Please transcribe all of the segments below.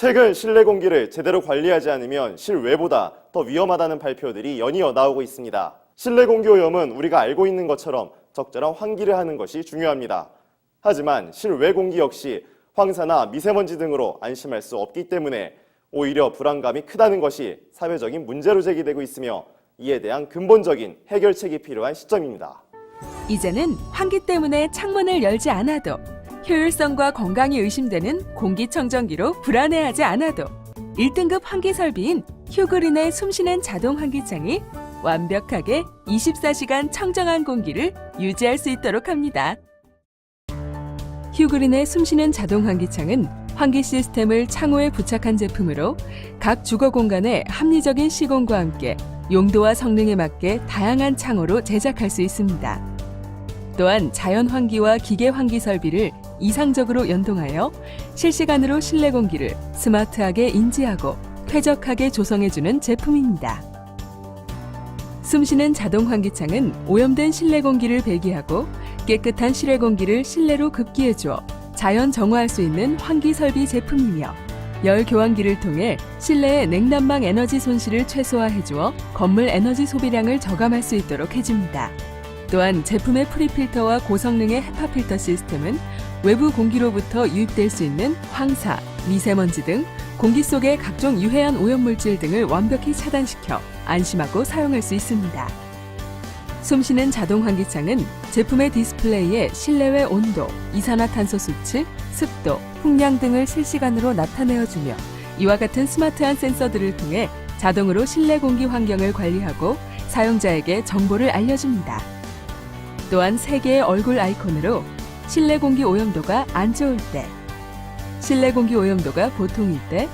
최근 실내 공기를 제대로 관리하지 않으면 실외보다 더 위험하다는 발표들이 연이어 나오고 있습니다. 실내 공기 오염은 우리가 알고 있는 것처럼 적절한 환기를 하는 것이 중요합니다. 하지만 실외 공기 역시 황사나 미세먼지 등으로 안심할 수 없기 때문에 오히려 불안감이 크다는 것이 사회적인 문제로 제기되고 있으며 이에 대한 근본적인 해결책이 필요한 시점입니다. 이제는 환기 때문에 창문을 열지 않아도 효율성과 건강이 의심되는 공기청정기로 불안해하지 않아도 1등급 환기 설비인 휴그린의 숨쉬는 자동 환기창이 완벽하게 24시간 청정한 공기를 유지할 수 있도록 합니다. 휴그린의 숨쉬는 자동 환기창은 환기 시스템을 창호에 부착한 제품으로 각 주거 공간의 합리적인 시공과 함께 용도와 성능에 맞게 다양한 창호로 제작할 수 있습니다. 또한 자연 환기와 기계 환기 설비를 이상적으로 연동하여 실시간으로 실내 공기를 스마트하게 인지하고 쾌적하게 조성해주는 제품입니다. 숨쉬는 자동 환기창은 오염된 실내 공기를 배기하고 깨끗한 실외 공기를 실내로 급기해 주어 자연 정화할 수 있는 환기 설비 제품이며 열 교환기를 통해 실내의 냉난방 에너지 손실을 최소화해 주어 건물 에너지 소비량을 저감할 수 있도록 해줍니다. 또한 제품의 프리필터와 고성능의 헤파 필터 시스템은 외부 공기로부터 유입될 수 있는 황사, 미세먼지 등 공기 속의 각종 유해한 오염물질 등을 완벽히 차단시켜 안심하고 사용할 수 있습니다. 숨쉬는 자동 환기창은 제품의 디스플레이에 실내외 온도, 이산화탄소 수치, 습도, 풍량 등을 실시간으로 나타내어주며 이와 같은 스마트한 센서들을 통해 자동으로 실내 공기 환경을 관리하고 사용자에게 정보를 알려줍니다. 또한 세 개의 얼굴 아이콘으로 실내 공기 오염도가 안 좋을 때, 실내 공기 오염도가 보통일 때,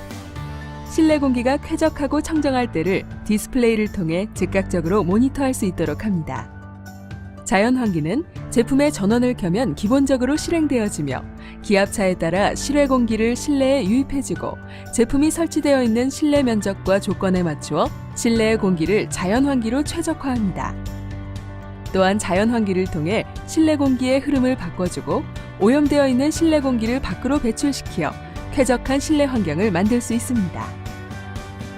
실내 공기가 쾌적하고 청정할 때를 디스플레이를 통해 즉각적으로 모니터할 수 있도록 합니다. 자연 환기는 제품의 전원을 켜면 기본적으로 실행되어지며 기압차에 따라 실외 공기를 실내에 유입해주고 제품이 설치되어 있는 실내 면적과 조건에 맞추어 실내의 공기를 자연 환기로 최적화합니다. 또한 자연 환기를 통해 실내 공기의 흐름을 바꿔주고 오염되어 있는 실내 공기를 밖으로 배출시켜 쾌적한 실내 환경을 만들 수 있습니다.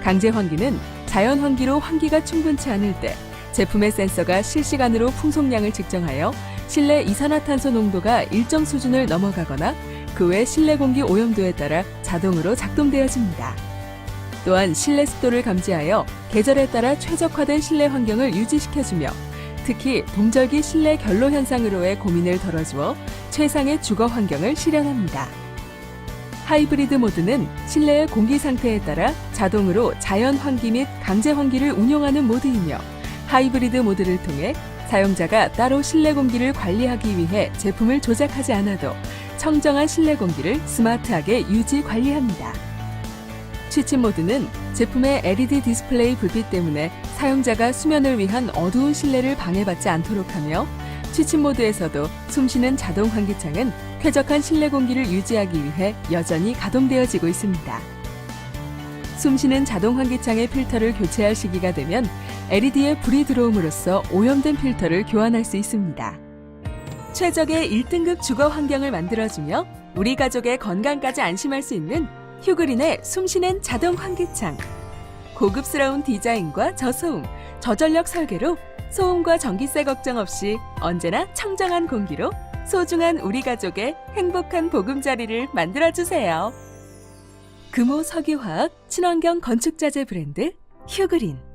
강제 환기는 자연 환기로 환기가 충분치 않을 때 제품의 센서가 실시간으로 풍속량을 측정하여 실내 이산화탄소 농도가 일정 수준을 넘어가거나 그 외 실내 공기 오염도에 따라 자동으로 작동되어집니다. 또한 실내 습도를 감지하여 계절에 따라 최적화된 실내 환경을 유지시켜주며 특히 동절기 실내 결로 현상으로의 고민을 덜어주어 최상의 주거 환경을 실현합니다. 하이브리드 모드는 실내의 공기 상태에 따라 자동으로 자연 환기 및 강제 환기를 운용하는 모드이며 하이브리드 모드를 통해 사용자가 따로 실내 공기를 관리하기 위해 제품을 조작하지 않아도 청정한 실내 공기를 스마트하게 유지 관리합니다. 취침 모드는 제품의 LED 디스플레이 불빛 때문에 사용자가 수면을 위한 어두운 실내를 방해받지 않도록 하며 취침 모드에서도 숨쉬는 자동 환기창은 쾌적한 실내 공기를 유지하기 위해 여전히 가동되어지고 있습니다. 숨쉬는 자동 환기창의 필터를 교체할 시기가 되면 LED에 불이 들어옴으로써 오염된 필터를 교환할 수 있습니다. 최적의 1등급 주거 환경을 만들어주며 우리 가족의 건강까지 안심할 수 있는 휴그린의 숨쉬는 자동 환기창. 고급스러운 디자인과 저소음, 저전력 설계로 소음과 전기세 걱정 없이 언제나 청정한 공기로 소중한 우리 가족의 행복한 보금자리를 만들어주세요. 금호 석유화학 친환경 건축자재 브랜드 휴그린.